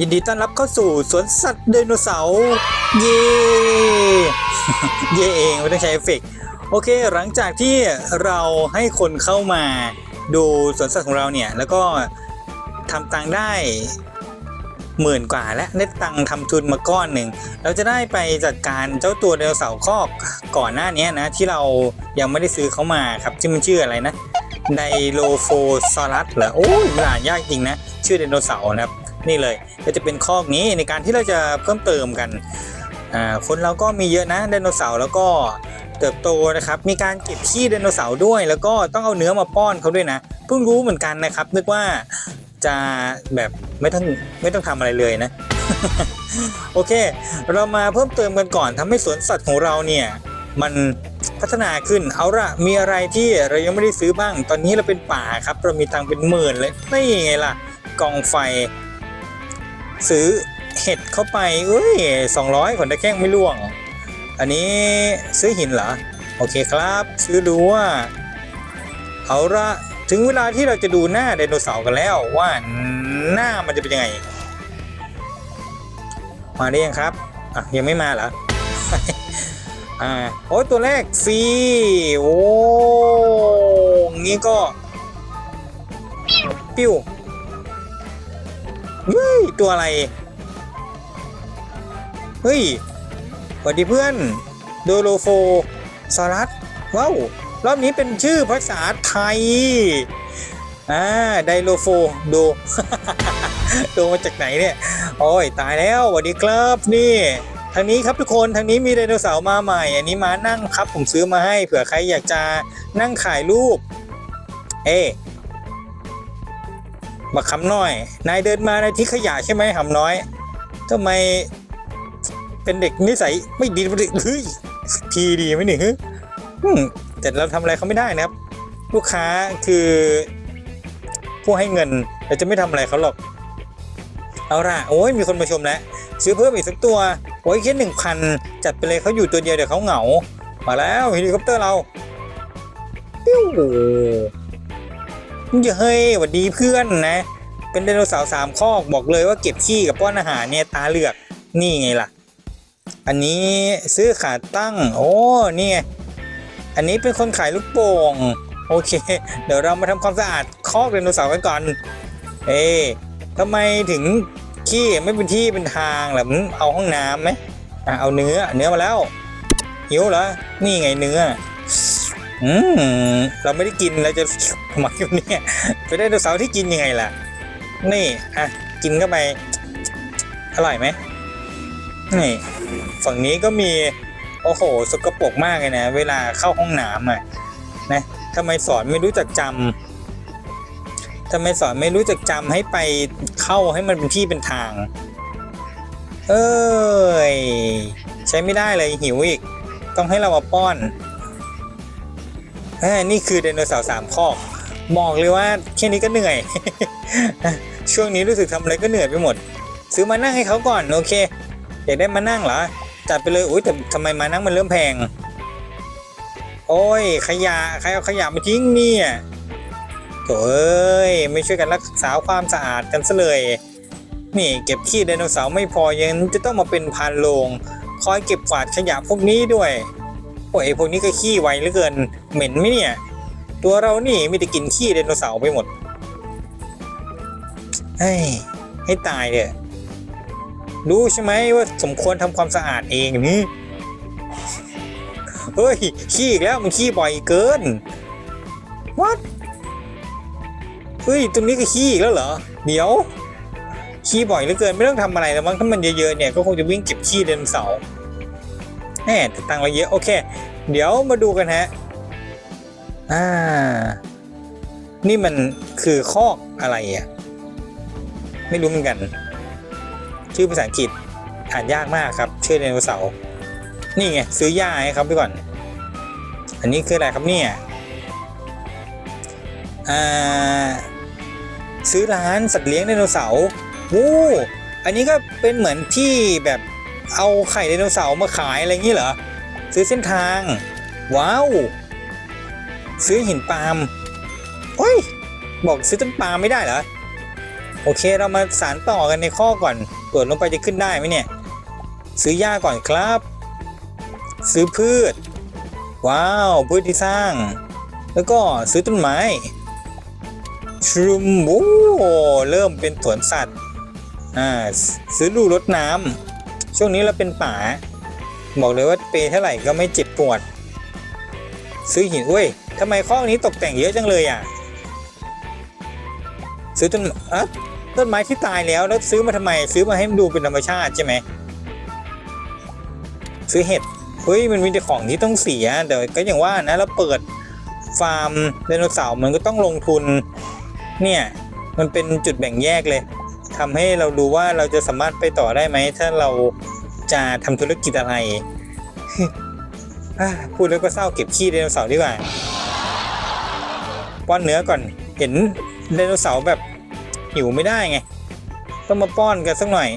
ยินดีต้อนรับเข้าสู่สวนสัตว์ไดโนเสาร์เย่เย่เองไม่ต้องใช้เอฟเฟกต์โอเค หลังจากที่เราให้คนเข้ามาดูสวนสัตว์ของเราเนี่ย แล้วก็ทำตังได้หมื่นกว่าและได้ตังทำทุนมาก้อนหนึ่ง เราจะได้ไปจัดการเจ้าตัวไดโนเสาร์คอกก่อนหน้านี้นะ ที่เรายังไม่ได้ซื้อเขามาครับที่มันชื่ออะไรนะไดโลโฟซอรัสเหรอโอ้ยอ่านยากจริงนะ ชื่อไดโนเสาร์นะครับ นี่เลย ก็จะเป็นคอกนี้ในการที่เราจะเพิ่มเติมกันคนเราก็มีเยอะนะไดโนเสาร์แล้วก็เติบโตนะครับ มีการเก็บขี้ไดโนเสาร์ด้วย แล้วก็ต้องเอาเนื้อมาป้อนเขาด้วยนะ เพิ่งรู้เหมือนกันนะครับ นึกว่าจะแบบไม่ต้องไม่ต้องทำอะไรเลยนะ โอเค เรามาเพิ่มเติมกันก่อนทำให้สวนสัตว์ของเราเนี่ยมันพัฒนาขึ้นเอาละมีอะไรที่เรายังไม่ได้ซื้อบ้าง ตอนนี้เราเป็นป่าครับ เรามีตังเป็นหมื่นเลยนี่ไงล่ะกองไฟ ซื้อเห็ดเข้าไปเอ้ยสองร้อยขนตะแข้งไม่ล่วง อันนี้ซื้อหินเหรอ โอเคครับ ซื้อดูว่า เอาละถึงเวลาที่เราจะดูหน้าไดโนเสาร์กันแล้วว่าหน้ามันจะเป็นยังไง มาได้ยังครับ อะ ยังไม่มาเหรอ อ่า โอ้ยตัวแรกฟรีโอ้งี้ก็ ปิ้ว เฮ้ยตัวอะไร เฮ้ยสวัสดีเพื่อน โดโลโฟซารัสว้าว รอบนี้เป็นชื่อภาษาไทย อ่า ไดโลโฟโด โดมาจากไหนเนี่ย โอ้ย ตายแล้วสวัสดีครับนี่ ทางนี้ครับทุกคน ทางนี้มีไดโนเสาร์มาใหม่ อันนี้มานั่งครับ ผมซื้อมาให้ เผื่อใครอยากจะนั่งขายรูป เอ๊ มาคำน้อย นายเดินมาในที่ขยะใช่ไหมหำน้อยทำไมเป็นเด็กนิสัยไม่ดีเฮ้ยทีดีไหมนี่ฮึแต่เราทำอะไรเขาไม่ได้นะครับ ลูกค้าคือผู้ให้เงินเราจะไม่ทำอะไรเขาหรอก เอาล่ะโอ้ยมีคนมาชมแล้ว ซื้อเพิ่มอีกสักตัวโอ้ยแค่หนึ่งพันจัดไปเลยเขาอยู่ตัวเดียวเดี๋ยวเขาเหงา มาแล้วเฮลิคอปเตอร์เราปิ้ว เฮ้ยหวัดดีเพื่อนนะ เป็นไดโนเสาร์สามคอกบอกเลยว่าเก็บขี้กับป้อนอาหารเนี่ยตาเหลือกนี่ไงล่ะ อันนี้ซื้อขาตั้ง โอ้นี่ไงอันนี้เป็นคนขายลูกโป่งโอเค เดี๋ยวเรามาทำความสะอาดคอกไดโนเสาร์กันก่อน เอ๊ะทำไมถึงขี้ไม่เป็นที่เป็นทางล่ะอืมเอาห้องน้ำไหมอะเอาเนื้อเนื้อมาแล้วหิวเหรอนี่ไงเนื้อ อืมเราไม่ได้กินเราจะทำไมอยู่เนี่ยไปได้ไดโนเสาร์ที่กินยังไงล่ะ นี่อะกินเข้าไปอร่อยไหมนี่ฝั่งนี้ก็มี โอ้โห สกปรกมากเลยนะ เวลาเข้าห้องน้ำอะนะทำไมสอนไม่รู้จักจำทำไมสอนไม่รู้จักจำให้ไปเข้าให้มันเป็นที่เป็นทาง เอ้ย ใช้ไม่ได้เลยหิวอีก ต้องให้เรามาป้อน อ้ยนี่คือไดโนเสาร์สามข้อบอกเลยว่าแค่นี้ก็เหนื่อย ช่วงนี้รู้สึกทำอะไรก็เหนื่อยไปหมด ซื้อมานั่งให้เขาก่อนโอเคอยากได้มานั่งเหรอจัดไปเลยอุ้ยแต่ทำไมมานั่งมันเริ่มแพง โอ้ยขยะใครเอาขยะมาทิ้งเนี่ยโถ่เอ้ยไม่ช่วยกันรักษาความสะอาดกันซะเลย นี่เก็บขี้ไดโนเสาร์ไม่พอยังจะต้องมาเป็นพานโลง คอยเก็บกวาดขยะพวกนี้ด้วย อ้ยไอพวกนี้ก็ขี้ไวเหลือเกิน เหม็นไหมเนี่ย ตัวเรานี่มีแต่กินขี้ไดโนเสาร์ไปหมดเฮ้ยให้ตายเถอะรู้ใช่ไหมว่าสมควรทำความสะอาดเองนี่เฮ้ย ขี้อีกแล้วมันขี้บ่อยเกิน what เฮ้ย ตรงนี้ก็ขี้อีกแล้วเหรอ เดี๋ยว ขี้บ่อยเหลือเกินไม่ต้องทำอะไรแล้วมั้งถ้ามันเยอะๆเนี่ยก็คงจะวิ่งเก็บขี้เดินเสาร์ แหมแต่ตังค์เรเยอะโอเค เดี๋ยวมาดูกันฮะอ่า นี่มันคือคอกอะไรอะ ไม่รู้เหมือนกัน ชื่อภาษาอังกฤษอ่านยากมากครับ ชื่อไดโนเสาร์นี่ไงซื้อยาให้ครับพี่ก่อน อันนี้คืออะไรครับเนี่ยอ่าซื้อร้านสัตว์เลี้ยงไดโนเสาร์โอ้อันนี้ก็เป็นเหมือนที่แบบ เอาไข่ไดโนเสาร์มาขายอะไรอย่างนี้เหรอ ซื้อเส้นทาง ว้าว ซื้อหินปาล์มเฮ้ย บอกซื้อต้นปาล์มไม่ได้เหรอ โอเคเรามาสารต่อกันในข้อก่อนตรวจลงไปจะขึ้นได้ไหมเนี่ย ซื้อหญ้าก่อนครับ ซื้อพืช ว้าว พืชที่สร้าง แล้วก็ซื้อต้นไม้ชรุมโอ้เริ่มเป็นสวนสัตว์อ่าซื้อลูรดน้ำ ช่วงนี้เราเป็นป่า บอกเลยว่าเปย์เท่าไหร่ก็ไม่เจ็บปวด ซื้อหินเว้ยทำไมข้อนี้ตกแต่งเยอะจังเลยอะ ซื้อต้นอะต้นไม้ที่ตายแล้วแล้วซื้อมาทำไม ซื้อมาให้มันดูเป็นธรรมชาติใช่ไหมซื้อเห็ดเฮ้ยมันมีแต่ของที่ต้องเสียแต่ก็อย่างว่านะเราเปิดฟาร์มไดโนเสาร์มันก็ต้องลงทุน เนี่ย มันเป็นจุดแบ่งแยกเลย ทำให้เราดูว่าเราจะสามารถไปต่อได้ไหม ถ้าเราจะทำธุรกิจอะไร พูดแล้วก็เศร้าเก็บขี้ไดโนเสาร์ดีกว่า ป้อนเนื้อก่อน เห็นไดโนเสาร์แบบหิวไม่ได้ไง ต้องมาป้อนกันสักหน่อย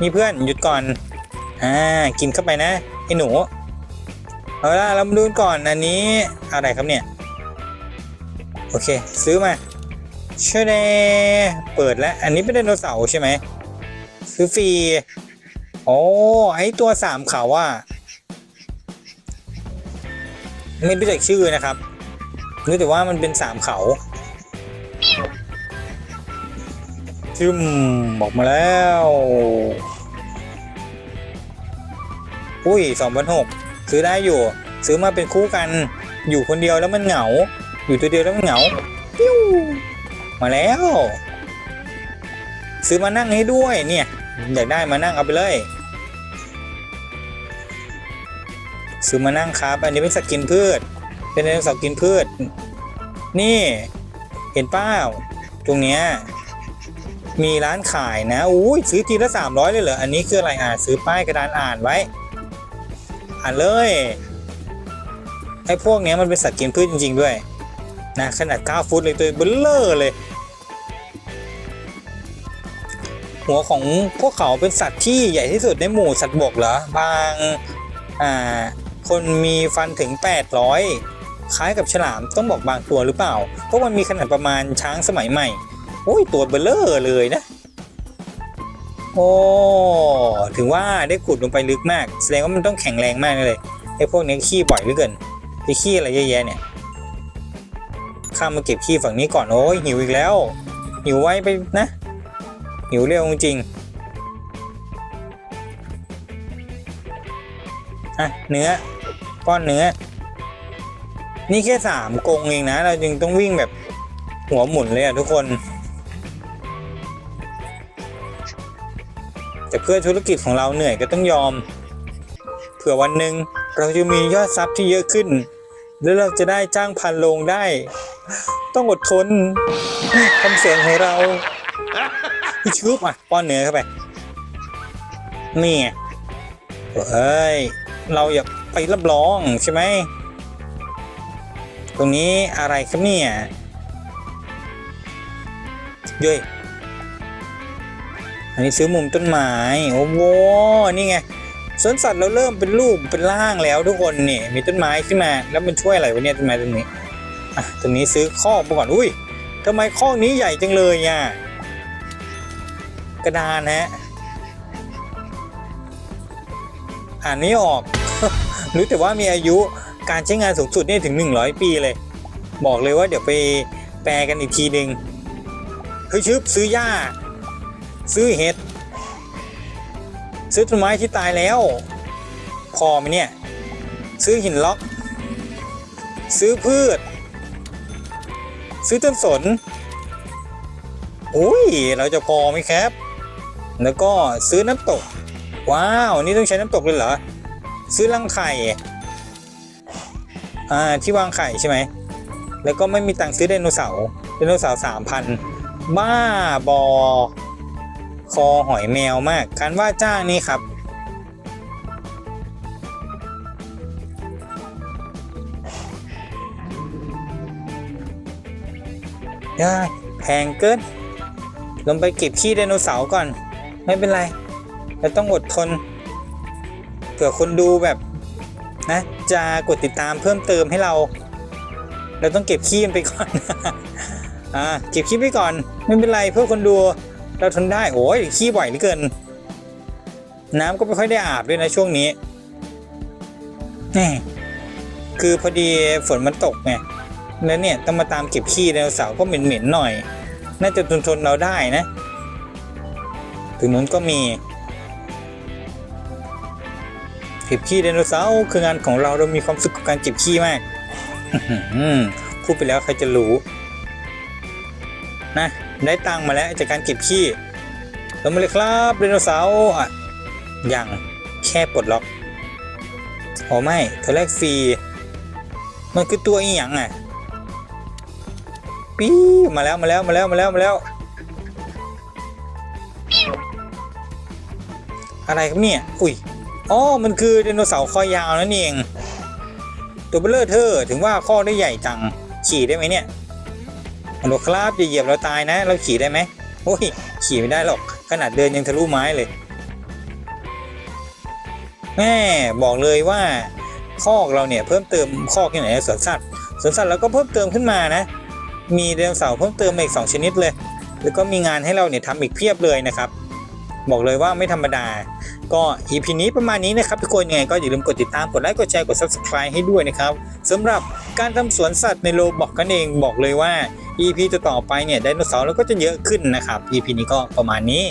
นี่เพื่อนหยุดก่อน อ่า กินเข้าไปนะไอ้หนู เอาละเรามาดูก่อนอันนี้อะไรครับเนี่ย โอเค ซื้อมา เชเดเปิดแล้ว อันนี้เป็นไดโนเสาร์ใช่ไหมซื้อฟรี โอ้ไอตัวสามเขาว่าไม่รู้จักชื่อนะครับรู้แต่ว่ามันเป็นสามเขาจึมบอกมาแล้ว อุ้ยสองพันหกซื้อได้อยู่ ซื้อมาเป็นคู่กัน อยู่คนเดียวแล้วมันเหงา อยู่ตัวเดียวแล้วมันเหงาปิ้ว มาแล้ว ซื้อมานั่งให้ด้วยเนี่ย อยากได้มานั่งเอาไปเลย ซื้อมานั่งครับ อันนี้เป็นสัตว์กินพืช เป็นไดโนเสาร์กินพืช นี่ เห็นเป้าตรงเนี้ยมีร้านขายนะอุ้ยซื้อทีละ 300 เลยเหรอ อันนี้คืออะไรอะซื้อป้ายกระดานอ่านไว้ อ่านเลยไอ้พวกเนี้ยมันเป็นสัตว์กินพืชจริง ๆ ด้วย นะขนาด 9 ฟุตเลยตัวเบลเลอร์เลย หัวของพวกเขาเป็นสัตว์ที่ใหญ่ที่สุดในหมู่สัตว์บกเหรอบางอ่าคนมีฟันถึง 800 คล้ายกับฉลามต้องบอกบางตัวหรือเปล่า เพราะมันมีขนาดประมาณช้างสมัยใหม่ โอ้ยตัวเบลเลอร์เลยนะ โอ้ถึงว่าได้ขุดลงไปลึกมาก แสดงว่ามันต้องแข็งแรงมากเลยไอ้พวกนี้ขี้บ่อยเหลือเกินไอ้ขี้อะไรเยอะแยะเนี่ยข้ามมาเก็บขี้ฝั่งนี้ก่อนโอ้ยหิวอีกแล้วหิวไว้ไปนะ หิวเร็วจริงอะเนื้อป้อนเนื้อ นี่แค่สามกงเองนะ เราจึงต้องวิ่งแบบหัวหมุนเลยอะทุกคน แต่เพื่อธุรกิจของเราเหนื่อยก็ต้องยอม เผื่อวันหนึ่งเราจะมียอดทรัพย์ที่เยอะขึ้น แล้วเราจะได้จ้างพันโลงได้ ต้องอดทนทำเสียงของเรา พี่ชุบอะป้อนเนื้อเข้าไปนี่ไงเอ้ยเราอย่าไปรับรองใช่ไหมตรงนี้อะไรครับเนี่ยย้ยอันนี้ซื้อมุมต้นไม้โอ้โหนี่ไงสวนสัตว์เราเริ่มเป็นรูปเป็นร่างแล้วทุกคนนี่มีต้นไม้ขึ้นมาแล้วมันช่วยอะไรวะเนี่ยต้นไม้ต้นนี้อะตรงนี้ซื้อคอกมาก่อนอุ้ยทำไมคอนี้ใหญ่จังเลยอะ กระดานฮะอ่านไม่ออก รู้แต่ว่ามีอายุการใช้งานสูงสุดนี่ถึง 100 ปีเลย บอกเลยว่าเดี๋ยวไปแปลกันอีกทีหนึ่งเฮ้ยชึบซื้อหญ้า ซื้อเห็ด ซื้อต้นไม้ที่ตายแล้ว พอไหมเนี่ย ซื้อหินล็อก ซื้อพืช ซื้อต้นสนโอ้ย เราจะพอไหมครับ แล้วก็ซื้อน้ำตก ว้าว นี่ต้องใช้น้ำตกเลยเหรอ ซื้อรังไข่ อ่า ที่วางไข่ใช่ไหม แล้วก็ไม่มีตังค์ซื้อไดโนเสาร์ไดโนเสาร์สามพันบ้าบอ คอหอยแมวมาก การว่าจ้างนี่ครับ ได้แพงเกินลงไปเก็บขี้ไดโนเสาร์ก่อน ไม่เป็นไรเราต้องอดทนเผื่อคนดูแบบนะจะกดติดตามเพิ่มเติมให้เรา เราต้องเก็บขี้มันไปก่อน อ่าเก็บขี้ไปก่อน ไม่เป็นไรเพื่อคนดู เราทนได้โอ้ยขี้บ่อยเหลือเกิน น้ำก็ไม่ค่อยได้อาบด้วยนะช่วงนี้แหมคือพอดีฝนมันตกไงแล้วเนี่ยต้องมาตามเก็บขี้ไดโนเสาร์ก็เหม็นๆหน่อย น่าจะทนทนเราได้นะ ถึงนู้นก็มีเก็บขี้ไดโนเสาร์คืองานของเราเรามีความสุขกับการเก็บขี้มากพูดไปแล้วใครจะรู้ นะ ได้ตังค์มาแล้วจากการเก็บขี้ลงมาเลยครับไดโนเสาร์อะยังแค่ปลดล็อกอ๋อไม่ตัวแรกฟรีมันคือตัวอีหยังอะปี๊มาแล้วมาแล้วมาแล้วมาแล้วมาแล้ว อะไรครับเนี่ย อุ้ย อ๋อ มันคือไดโนเสาร์คอยาวนั่นเอง ตัวเบลเลอร์เธอถึงว่าข้อได้ใหญ่จัง ขี่ได้ไหมเนี่ยฮัลโหลครับอย่าเหยียบเราตายนะ เราขี่ได้ไหมโอ้ย ขี่ไม่ได้หรอก ขนาดเดินยังทะลุไม้เลย แม่บอกเลยว่าคอกเราเนี่ยเพิ่มเติมคอกที่ไหนสวนสัตว์สวนสัตว์เราก็เพิ่มเติมขึ้นมานะ มีไดโนเสาร์เพิ่มเติมมาอีกสองชนิดเลย แล้วก็มีงานให้เราเนี่ยทำอีกเพียบเลยนะครับ บอกเลยว่าไม่ธรรมดา ก็อีพีนี้ประมาณนี้นะครับทุกคนยังไงก็อย่าลืมกดติดตามกดไลค์กดแชร์กด Subscribe ให้ด้วยนะครับสำหรับการทำสวนสัตว์ในโลบอกกันเองบอกเลยว่า EP ต่อๆไปเนี่ยไดโนเสาร์เราก็จะเยอะขึ้นนะครับ EP นี้ก็ประมาณนี้